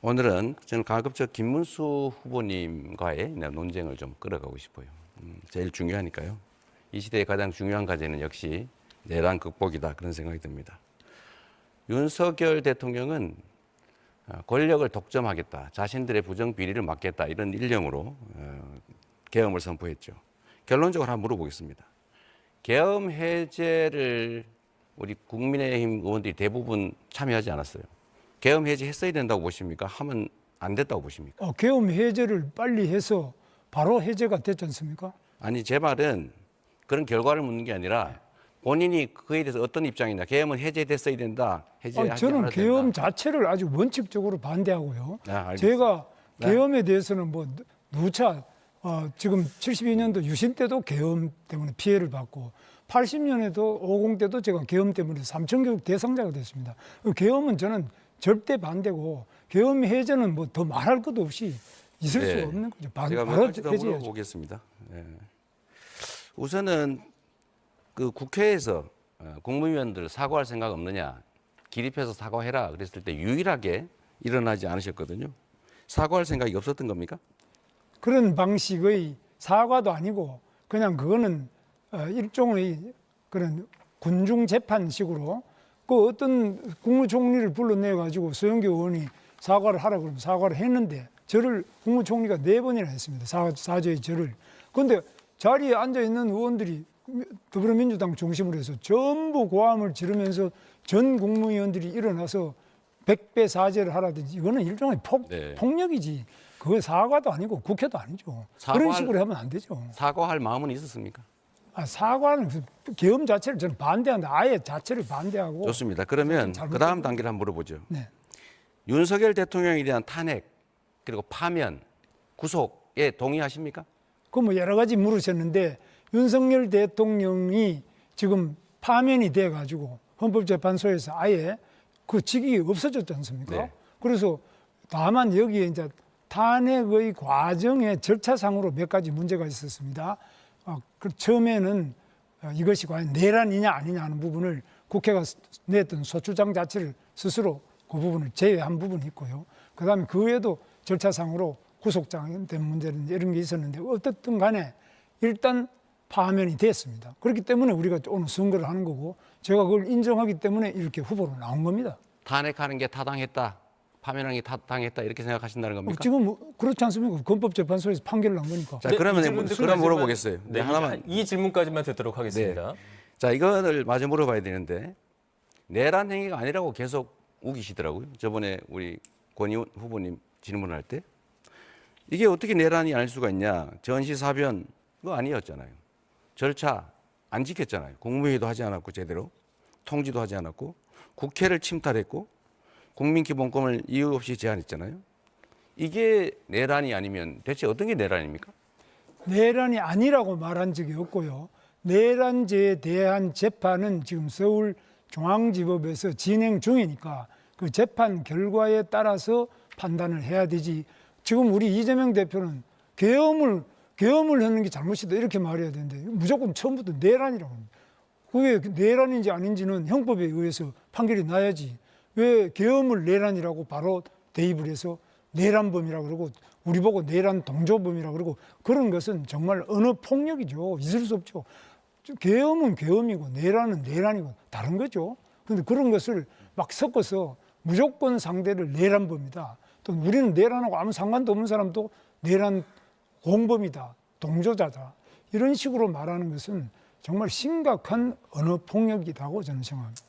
오늘은 저는 가급적 김문수 후보님과의 논쟁을 좀 끌어가고 싶어요. 음, 제일 중요하니까요. 이 시대의 가장 중요한 과제는 역시 내란 극복이다 그런 생각이 듭니다. 윤석열 대통령은 어, 권력을 독점하겠다, 자신들의 부정 비리를 막겠다 이런 일념으로 어, 계엄을 선포했죠. 결론적으로 한번 물어보겠습니다. 계엄 해제를 우리 국민의힘 의원들이 대부분 참여하지 않았어요. 계엄 해제 했어야 된다고 보십니까? 하면 안 됐다고 보십니까? 어, 계엄 해제를 빨리 해서 바로 해제가 됐지 않습니까? 아니 제 말은 그런 결과를 묻는 게 아니라 본인이 그에 대해서 어떤 입장이냐? 계엄은 해제됐어야 된다. 해제하지 아, 저는 계엄. 자체를 아주 원칙적으로 반대하고요. 아. 제가 네. 계엄에 대해서는 뭐 누차 어, 지금 72년도 유신 때도 계엄 때문에 피해를 받고 80년에도 50 때도 제가 계엄 때문에 삼천 교육 대상자가 됐습니다. 그 계엄은 저는 절대 반대고 계엄 해제는 뭐 더 말할 것도 없이 있을 네. 수가 없는 거죠. 반, 제가 몇 바로 해제해야죠. 물어보겠습니다. 예. 우선은 그 국회에서 어, 국무위원들 사과할 생각 없느냐? 기립해서 사과해라. 그랬을 때 유일하게 일어나지 않으셨거든요. 사과할 생각이 없었던 겁니까? 그런 방식의 사과도 아니고 그냥 그거는 어, 일종의 그런 군중 재판식으로 그 어떤 국무총리를 불러내 가지고 소영교 의원이 사과를 하라 그러면 사과를 했는데 저를 국무총리가 네 번이나 했습니다. 사, 사죄의 절을. 그런데 자리에 앉아 있는 의원들이 더불어민주당 중심으로 해서 전부 고함을 지르면서 전 국무위원들이 일어나서 백배 사죄를 하라든지 이거는 일종의 폭, 네. 폭력이지. 그거 사과도 아니고 국회도 아니죠. 그런 사과할- 식으로 하면 안 되죠. 사과할 마음은 있었습니까? 아, 사과는 그 계엄 자체를 저는 반대한다. 아예 자체를 반대하고. 좋습니다. 그러면 그 다음 단계를 한번 물어보죠. 네. 윤석열 대통령에 대한 탄핵 그리고 파면 구속에 동의하십니까? 그뭐 여러 가지 물으셨는데 윤석열 대통령이 지금 파면이 돼 가지고 헌법재판소에서 아예 그 직이 없어졌지 않습니까? 네. 그래서 다만 여기에 이제 탄핵의 과정의 절차상으로 몇 가지 문제가 있었습니다. 어, 그 처음에는 어, 이것이 과연 내란이냐 아니냐 하는 부분을 국회가 냈던 소추장 자체를 스스로 그 부분을 제외한 부분이 있고요. 그 다음에 그 외에도 절차상으로 구속장된 문제는 이런 게 있었는데 어떻든 간에 일단 파면이 됐습니다. 그렇기 때문에 우리가 오늘 선거를 하는 거고 제가 그걸 인정하기 때문에 이렇게 후보로 나온 겁니다. 탄핵하는 게 타당했다. 파면하는 게 타당했다. 이렇게 생각하신다는 어, 겁니까? 지금 뭐 그렇지 않습니까? 검법재판소에서 판결을 난 거니까. 자, 네, 그러면 이 질문 그럼 물어보겠어요. 네, 네, 하나만. 이, 이 질문까지만 듣도록 하겠습니다. 자, 이거를 마저 물어봐야 되는데 내란 행위가 아니라고 계속 우기시더라고요. 저번에 우리 권희원 후보님 질문할 때 이게 어떻게 내란이 아닐 수가 있냐? 전시 사변 그거 아니었잖아요. 절차 안 지켰잖아요. 국무회의도 하지 않았고 제대로 통지도 하지 않았고 국회를 침탈했고 국민기본권을 이유 없이 제한했잖아요. 이게 내란이 아니면 대체 어떤 게 내란입니까? 내란이 아니라고 말한 적이 없고요. 내란죄에 대한 재판은 지금 서울 중앙지법에서 진행 중이니까 그 재판 결과에 따라서 판단을 해야 되지. 지금 우리 이재명 대표는 계엄을 계엄을 하는 게 잘못이다 이렇게 말해야 되는데 무조건 처음부터 내란이라고 합니다. 그게 내란인지 아닌지는 형법에 의해서 판결이 나야지. 왜 계엄을 내란이라고 바로 대입을 해서 내란범이라 그러고 우리 보고 내란 동조범이라 그러고 그런 것은 정말 언어 폭력이죠. 있을 수 없죠. 계엄은 계엄이고 내란은 내란이고 다른 거죠. 그런데 그런 것을 막 섞어서 무조건 상대를 내란범이다. 또 우리는 내란하고 아무 상관도 없는 사람도 내란 공범이다. 동조자다. 이런 식으로 말하는 것은 정말 심각한 언어 폭력이라고 저는 생각합니다.